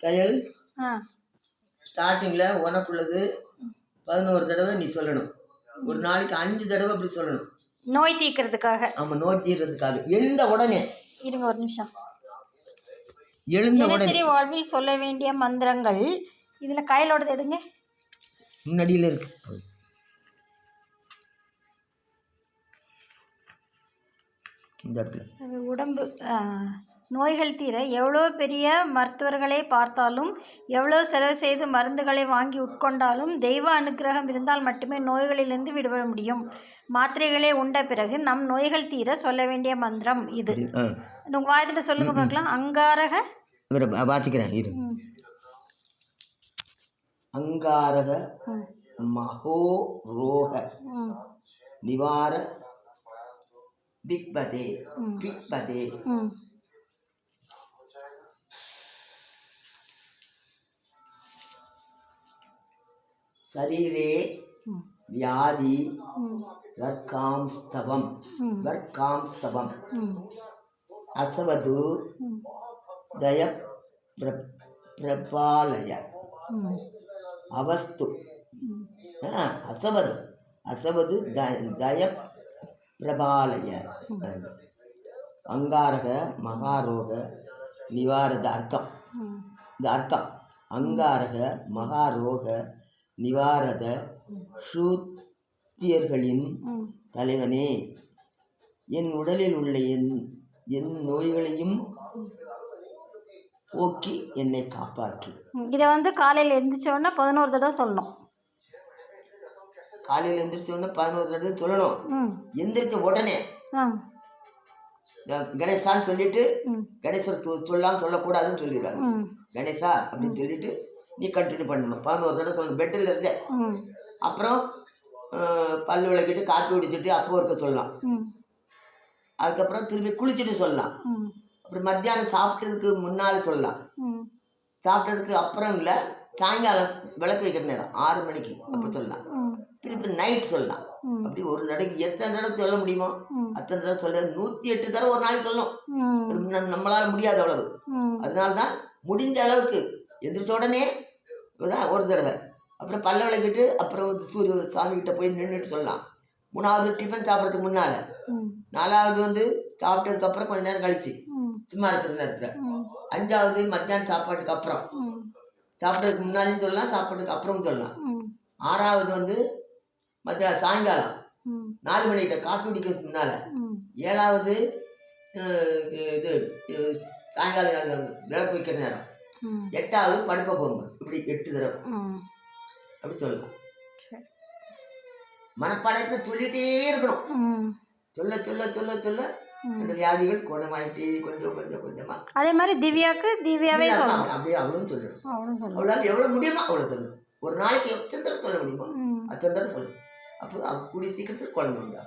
கையல் ஸ்டார்டிங்கில் உனக்குள்ளது பதினோரு தடவை நீ சொல்லணும். ஒரு நாளைக்கு அஞ்சு தடவை அப்படி சொல்லணும். நோய் தீர்க்கறதுக்காக. ஆமாம் நோய் தீர்றதுக்காக எழுந்த உடனே. இருங்க ஒரு நிமிஷம். எழுந்த உடனே. வாழ்வில் சொல்ல வேண்டிய மந்திரங்கள். இதில் கையிலோடது எடுங்க. முன்னாடியில் இருக்கு. இந்த இடத்துல. அது உடம்பு நோய்கள் தீர எவ்வளோ பெரிய மருத்துவர்களை பார்த்தாலும் எவ்வளோ செலவு செய்து மருந்துகளை வாங்கி உட்கொண்டாலும் தெய்வ அனுக்கிரகம் இருந்தால் மட்டுமே நோய்களிலிருந்து விடுபட முடியும். மாத்திரைகளை உண்ட பிறகு நம் நோய்கள் தீர சொல்ல வேண்டிய மந்திரம் இது. ஆ. உங்கள் வாயத்தில் சொல்லுங்க பார்க்கலாம். அங்காரக? வாசிக்கிறேன் இரு. அங்காரக மகோ ரோக. நிவார பிக்பதே பிக்பதே. சரீரே. வியாதி வர்க்காம்ஸ்தவம். வர்க்காம்ஸ்தவம். அசவது தய பிர பிரபாலய. அவஸ்து. அசவது. அசவது த தய பிரபாலய. அங்காரக மகாரோக நிவாரத அர்த்தம். இந்த அர்த்தம். அங்காரக மகாரோக நிவாரத சூத்தியர்களின். தலைவனே. என் உடலில் உள்ள என் என் நோய்களையும் போக்கி என்னை காப்பாற்று. இதை வந்து காலையில் எழுந்திரிச்ச உடனே பதினோரு தடவை சொல்லணும். காலையில் எந்திரிச்ச உடனே பதினோரு தடவை சொல்லணும். எந்திரிச்ச உடனே. கணேசான்னு சொல்லிட்டு கணேசர் சொ- சொல்லாம சொல்லக்கூடாதுன்னு சொல்லிடுறாங்க. கணேசா அப்படின்னு சொல்லிட்டு நீ கண்டினியூ பண்ணணும். பதினோரு தடவை சொல்லணும் பெட்டில் இருந்தே அப்புறம் பல்லு விளக்கிட்டு காப்பி குடிச்சிட்டு அப்போ இருக்க சொல்லலாம். அதுக்கப்புறம் திரும்பி குளிச்சுட்டு சொல்லலாம். அப்புறம் மத்தியானம் சாப்பிட்டதுக்கு முன்னால் சொல்லலாம். சாப்பிட்டதுக்கு அப்புறம் இல்லை சாயங்காலம் விளக்கு வைக்கிற நேரம். ஆறு மணிக்கு அப்போ சொல்லலாம். திருப்பி நைட் சொல்லலாம். அப்படி ஒரு தடவைக்கு எத்தனை தடவை சொல்ல முடியுமோ. அத்தனை தடவை சொல்ல நூற்றி எட்டு தடவை ஒரு நாளைக்கு சொல்லணும். நம்மளால முடியாது அவ்வளவு. ம். அதனால தான் முடிஞ்ச அளவுக்கு எந்திரிச்ச உடனே தான் ஒரு தடவை. அப்புறம் பல்ல விளக்கிட்டு அப்புறம் சூரிய சாமி கிட்ட போய் நின்றுட்டு சொல்லலாம். மூணாவது டிஃபன் சாப்பிட்றதுக்கு முன்னால். நாலாவது வந்து சாப்பிட்டதுக்கு அப்புறம் கொஞ்ச நேரம் கழிச்சு. சும்மா இருக்கிற நேரத்தில். அஞ்சாவது மத்தியானம் சாப்பாட்டுக்கு அப்புறம். சாப்பிட்டதுக்கு முன்னாலையும் சொல்லலாம் சாப்பாட்டுக்கு அப்புறமும் சொல்லலாம். ஆறாவது வந்து மத்திய சாயங்காலம். நாலு மணிக்கு காஃபி குடிக்கிறதுக்கு முன்னால். ஏழாவது இது சாயங்காலம் விளக்கு வைக்கிற நேரம். எட்டாவது படுக்க போங்க. இப்படி எட்டு தடவை. அப்படி சொல்லலாம் மனப்பாடத்தில் சொல்லிட்டே இருக்கணும். சொல்ல சொல்ல சொல்ல சொல்ல அந்த வியாதிகள் குணமாயிட்டே கொஞ்சம் கொஞ்சம் கொஞ்சமா. அதே மாதிரி திவ்யாவுக்கு திவ்யாவே சொல்லணும். அப்படியே அவளும் சொல்லணும். அவளால் எவ்வளோ முடியுமோ அவ்வளோ சொல்லணும். ஒரு நாளைக்கு எத்தனை தடவை சொல்ல முடியுமோ அத்தனை தடவை சொல்லணும். அப்போ கூடிய சீக்கிரத்தில் குழந்தை உண்டா